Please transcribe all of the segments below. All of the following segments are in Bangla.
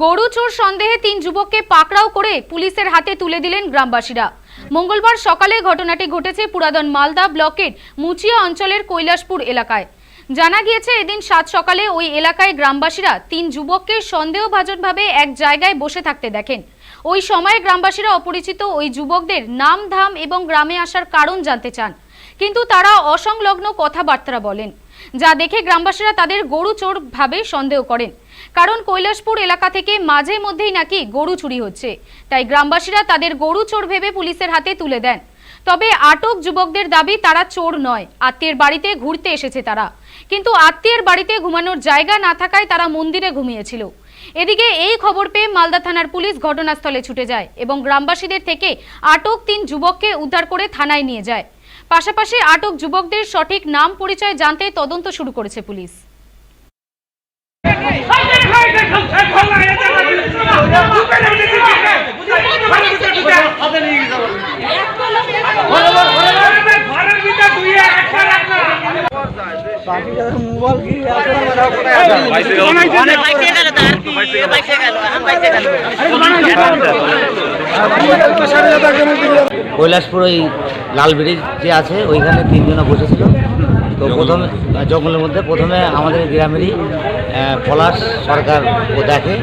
গরু চোর সন্দেহে তিন যুবককে পাকড়াও করে পুলিশের হাতে তুলে দিলেন গ্রামবাসীরা। মঙ্গলবার সকালে ঘটনাটি ঘটেছে পুরাদন মালদা ব্লকের মুচিয়া অঞ্চলের কৈলাসপুর এলাকায়। জানা গিয়েছে, এদিন সাত সকালে ওই এলাকায় গ্রামবাসীরা তিন যুবককে সন্দেহভাজনভাবে এক জায়গায় বসে থাকতে দেখেন। ওই সময়ে গ্রামবাসীরা অপরিচিত ওই যুবকদের নাম, ধাম এবং গ্রামে আসার কারণ জানতে চান। কিন্তু তারা অসংলগ্ন কথাবার্তা বলেন। যা দেখে গ্রামবাসীরা তাদের গরু চোর ভাবে সন্দেহ করেন। কারণ কৈলাসপুর এলাকা থেকে মাঝে মধ্যেই নাকি গরু চুরি হচ্ছে। তাই গ্রামবাসীরা তাদের গরু চোর ভেবে পুলিশের হাতে তুলে দেন। তবে আটক যুবকদের দাবি তারা চোর নয়, আত্মীয়ের বাড়িতে ঘুরতে এসেছে তারা। কিন্তু আত্মীয়ের বাড়িতে ঘুমানোর জায়গা না থাকায় তারা মন্দিরে ঘুমিয়েছিল। এদিকে এই খবর পেয়ে মালদা থানার পুলিশ ঘটনাস্থলে ছুটে যায় এবং গ্রামবাসীদের থেকে আটক তিন যুবককে উদ্ধার করে থানায় নিয়ে যায় পাশাপাশি আটক যুবকদের সঠিক নাম পরিচয় জানতে তদন্ত শুরু করেছে পুলিশ অনেক বাইসে গেল তো আর কি বাইসে গেল এখন বাইসে গেল কৈলাসপুর ওই লাল ব্রিজ যে আছে, ওইখানে তিনজনে বসেছিল। তো প্রথমে, জঙ্গলের মধ্যে প্রথমে আমাদের গ্রামেরই পলাশ সরকার ও দেখে।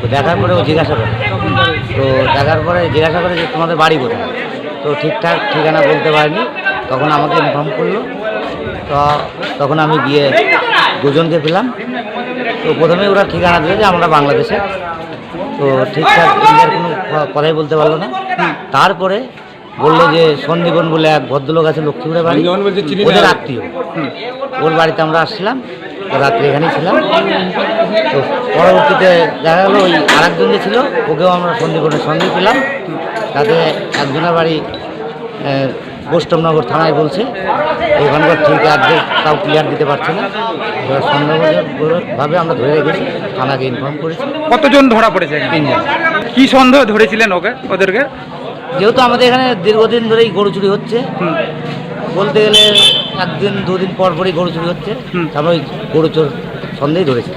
তো দেখার পরে ও জিজ্ঞাসা করে। তো দেখার পরে জিজ্ঞাসা করে যে তোমাদের বাড়ি কোথায়? তো ঠিকঠাক ঠিকানা বলতে পারিনি। তখন আমাকে ইনফর্ম করল। তো তখন আমি গিয়ে দুজনকে পেলাম। তো প্রথমে ওরা ঠিকানা দিল যে আমরা বাংলাদেশে। তো ঠিকঠাক ইন্ডিয়ার কোনো কথাই বলতে পারল না। তারপরে বলল যে সন্দীপন বলে এক ভদ্রলোক আছে লক্ষ্মীপুরের বাড়ি। ওদের আত্মীয়। ওর বাড়িতে আমরা আসছিলাম রাত্রে এখানেই ছিলাম। তো পরবর্তীতে দেখা গেলো ওই আরেকজন যে ছিল ওকেও আমরা সন্দীপনের সঙ্গে পেলাম। তাতে একজনের বাড়ি বৈষ্ণবনগর থানায় বলছে ওখানকার ঠিক অ্যাড্রেস তাও ক্লিয়ার দিতে পারছে না। এবার সন্দেহভাবে আমরা ধরে রেখেছি থানাকে ইনফর্ম করেছি। কতজন ধরা পড়েছে তিনজন। কি সন্দেহ ধরেছিলেন ওকে ওদেরকে? যেহেতু আমাদের এখানে দীর্ঘদিন ধরেই গরু চুরি হচ্ছে বলতে গেলে একদিন দুদিন পর পরই গরু চুরি হচ্ছে। তারপর ওই গরু চোর সন্দেহ ধরেছে।